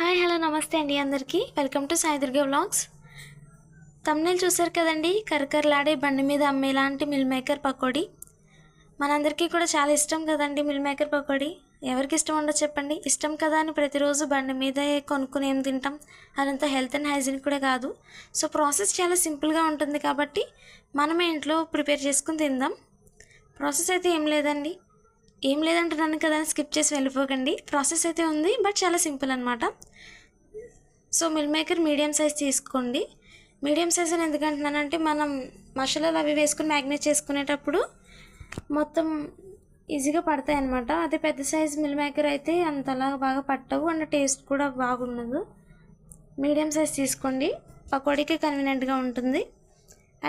Hi hello నమస్తే అండి అందరికీ. Welcome to Sai Durga vlogs. Thumbnail చూసారు కదండి? కరకరలాడే బండి మీద అమ్మేలాంటి మిల్ మేకర్ పకోడీ. మనందరికీ కూడా చాలా ఇష్టం కదండి మిల్ మేకర్ పకోడీ. ఎవరికి ఇష్టం ఉండో చెప్పండి? ఇష్టం కదా అని ప్రతిరోజు బండి మీదే కొనుక్కుని ఏం తింటాం? అదంతా హెల్త్ అండ్ హైజీన్ కూడా కాదు. సో ప్రాసెస్ చాలా సింపుల్గా ఉంటుంది కాబట్టి మనమే ఇంట్లో ప్రిపేర్ చేసుకుని తిందాం. ప్రాసెస్ అయితే ఏం లేదండి. ఏం లేదంటున్నాను కదా స్కిప్ చేసి వెళ్ళిపోకండి. ప్రాసెస్ అయితే ఉంది బట్ చాలా సింపుల్ అనమాట so meal maker medium size తీసుకోండి. మీడియం సైజ్ అని ఎందుకంటున్నానంటే మనం మసాలాలు అవి వేసుకుని మ్యాగ్నేట్ చేసుకునేటప్పుడు మొత్తం ఈజీగా పడతాయి అనమాట అదే పెద్ద సైజ్ మిల్ మేకర్ అయితే అంతలా బాగా పట్టవు అండ్ టేస్ట్ కూడా బాగుండదు. మీడియం సైజ్ తీసుకోండి. పకోడీకి కన్వీనియంట్గా ఉంటుంది.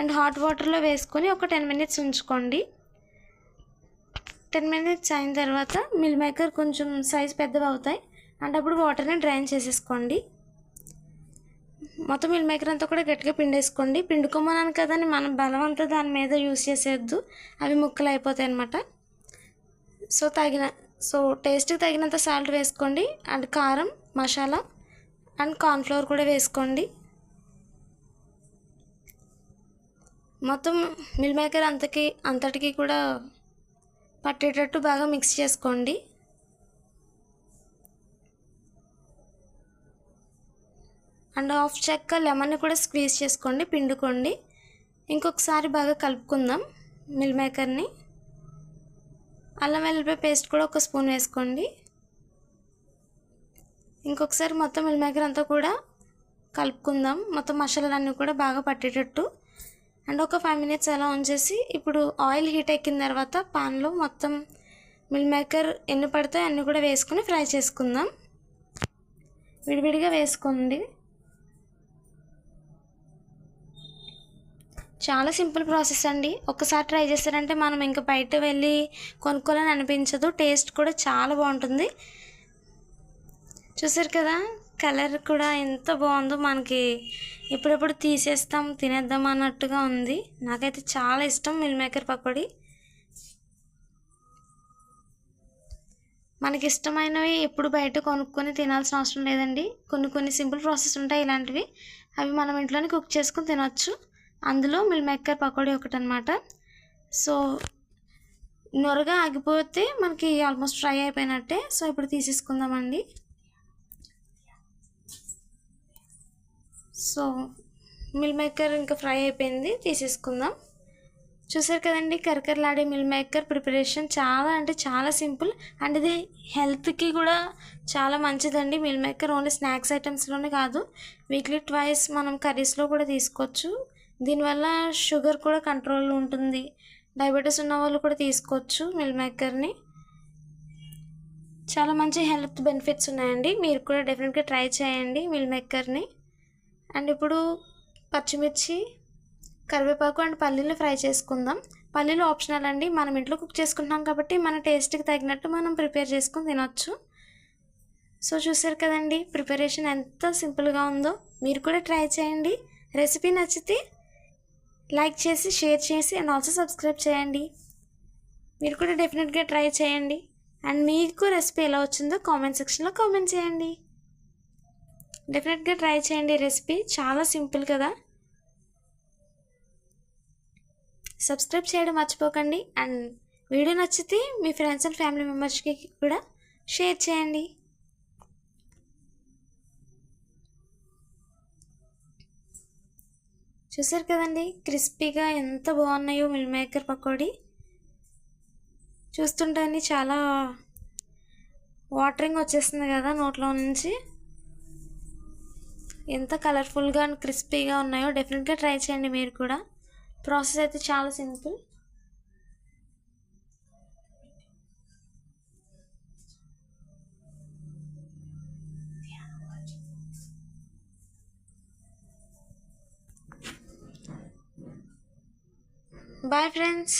అండ్ హాట్ వాటర్లో వేసుకొని ఒక టెన్ మినిట్స్ ఉంచుకోండి. టెన్ మినిట్స్ అయిన తర్వాత మిల్ మేకర్ కొంచెం సైజ్ పెద్దవి అవుతాయి. అంటే అప్పుడు వాటర్ని డ్రైన్ చేసేసుకోండి. మొత్తం మిల్ మేకర్ అంతా కూడా గట్టిగా పిండేసుకోండి. పిండుకోమన్నాను కదా అని మనం బలం అంతా దాని మీద యూస్ చేసేద్దు అవి ముక్కలు అయిపోతాయి అనమాట సో తగిన సో టేస్ట్కి తగినంత సాల్ట్ వేసుకోండి. అండ్ కారం మసాలా అండ్ కార్న్ఫ్లవర్ కూడా వేసుకోండి. మొత్తం మిల్ మేకర్ అంతకి అంతటికి కూడా పట్టేటట్టు బాగా మిక్స్ చేసుకోండి. అండ్ హాఫ్ చెక్క లెమన్ కూడా స్క్వీజ్ చేసుకోండి పిండుకోండి. ఇంకొకసారి బాగా కలుపుకుందాం మిల్ మేకర్ని అల్లం వెల్లిపాయ పేస్ట్ కూడా ఒక స్పూన్ వేసుకోండి. ఇంకొకసారి మొత్తం మిల్ మేకర్ అంతా కూడా కలుపుకుందాం. మొత్తం మసాలాలన్నీ కూడా బాగా పట్టేటట్టు అండ్ ఒక ఫైవ్ మినిట్స్ అలా ఉంచేసి ఇప్పుడు ఆయిల్ హీట్ ఎక్కిన తర్వాత పాన్లో మొత్తం మిల్ మేకర్ ఎన్ని పడతాయో అన్నీ కూడా వేసుకుని ఫ్రై చేసుకుందాం. విడివిడిగా వేసుకోండి. చాలా సింపుల్ ప్రాసెస్ అండి. ఒకసారి ట్రై చేస్తారంటే మనం ఇంకా బయట వెళ్ళి కొనుక్కోవాలని అనిపించదు. టేస్ట్ కూడా చాలా బాగుంటుంది. చూసారు కదా? కలర్ కూడా ఎంత బాగుందో మనకి ఎప్పుడెప్పుడు తీసేస్తాం తినేద్దాం అన్నట్టుగా ఉంది. నాకైతే చాలా ఇష్టం మిల్ మేకర్ పకోడీ. మనకి ఇష్టమైనవి ఎప్పుడు బయట కొనుక్కొని తినాల్సిన అవసరం లేదండి. కొన్ని కొన్ని సింపుల్ ప్రాసెస్ ఉంటాయి ఇలాంటివి. అవి మనం ఇంట్లోనే కుక్ చేసుకొని తినొచ్చు. అందులో మిల్ మేకర్ పకోడీ ఒకటి అనమాట సో నొరగా ఆగిపోతే మనకి ఆల్మోస్ట్ ఫ్రై అయిపోయినట్టే. సో ఇప్పుడు తీసేసుకుందామండి. సో మిల్ మేకర్ ఇంకా ఫ్రై అయిపోయింది తీసేసుకుందాం. చూసారు కదండి కరకరలాడే మిల్ మేకర్ ప్రిపరేషన్ చాలా అంటే చాలా సింపుల్ అండ్ ఇది హెల్త్కి కూడా చాలా మంచిదండి. మిల్ మేకర్ ఓన్లీ స్నాక్స్ ఐటమ్స్లోనే కాదు వీక్లీ ట్వైస్ మనం కర్రీస్లో కూడా తీసుకోవచ్చు. దీనివల్ల షుగర్ కూడా కంట్రోల్ ఉంటుంది. డయాబెటీస్ ఉన్న వాళ్ళు కూడా తీసుకోవచ్చు మిల్ మేకర్ని. చాలా మంచి హెల్త్ బెనిఫిట్స్ ఉన్నాయండి. మీరు కూడా డెఫినెట్గా ట్రై చేయండి మిల్ మేకర్ని. అండ్ ఇప్పుడు పచ్చిమిర్చి కరివేపాకు అండ్ పల్లీలు ఫ్రై చేసుకుందాం. పల్లీలు ఆప్షనల్ అండి. మనం ఇంట్లో కుక్ చేసుకుంటున్నాం కాబట్టి మన టేస్ట్కి తగినట్టు మనం ప్రిపేర్ చేసుకుని తినొచ్చు. సో చూసారు కదండి ప్రిపరేషన్ ఎంత సింపుల్గా ఉందో మీరు కూడా ట్రై చేయండి. రెసిపీ నచ్చితే లైక్ చేసి షేర్ చేసి అండ్ ఆల్సో సబ్స్క్రైబ్ చేయండి. మీరు కూడా డెఫినెట్గా ట్రై చేయండి. అండ్ మీకు రెసిపీ ఎలా వచ్చిందో కామెంట్ సెక్షన్లో కామెంట్ చేయండి. డెఫినెట్గా ట్రై చేయండి రెసిపీ చాలా సింపుల్ కదా. సబ్స్క్రైబ్ చేయడం మర్చిపోకండి. అండ్ వీడియో నచ్చితే మీ ఫ్రెండ్స్ అండ్ ఫ్యామిలీ మెంబర్స్కి కూడా షేర్ చేయండి. చూసారు కదండి? క్రిస్పీగా ఎంత బాగున్నాయో మిల్ మేకర్ పకోడీ. చూస్తుంటే చాలా వాటరింగ్ వచ్చేస్తుంది కదా నోట్లో నుంచి. ఎంత కలర్ఫుల్గా అండ్ క్రిస్పీగా ఉన్నాయో డెఫినెట్గా ట్రై చేయండి మీరు కూడా. ప్రాసెస్ అయితే చాలా సింపుల్. Bye friends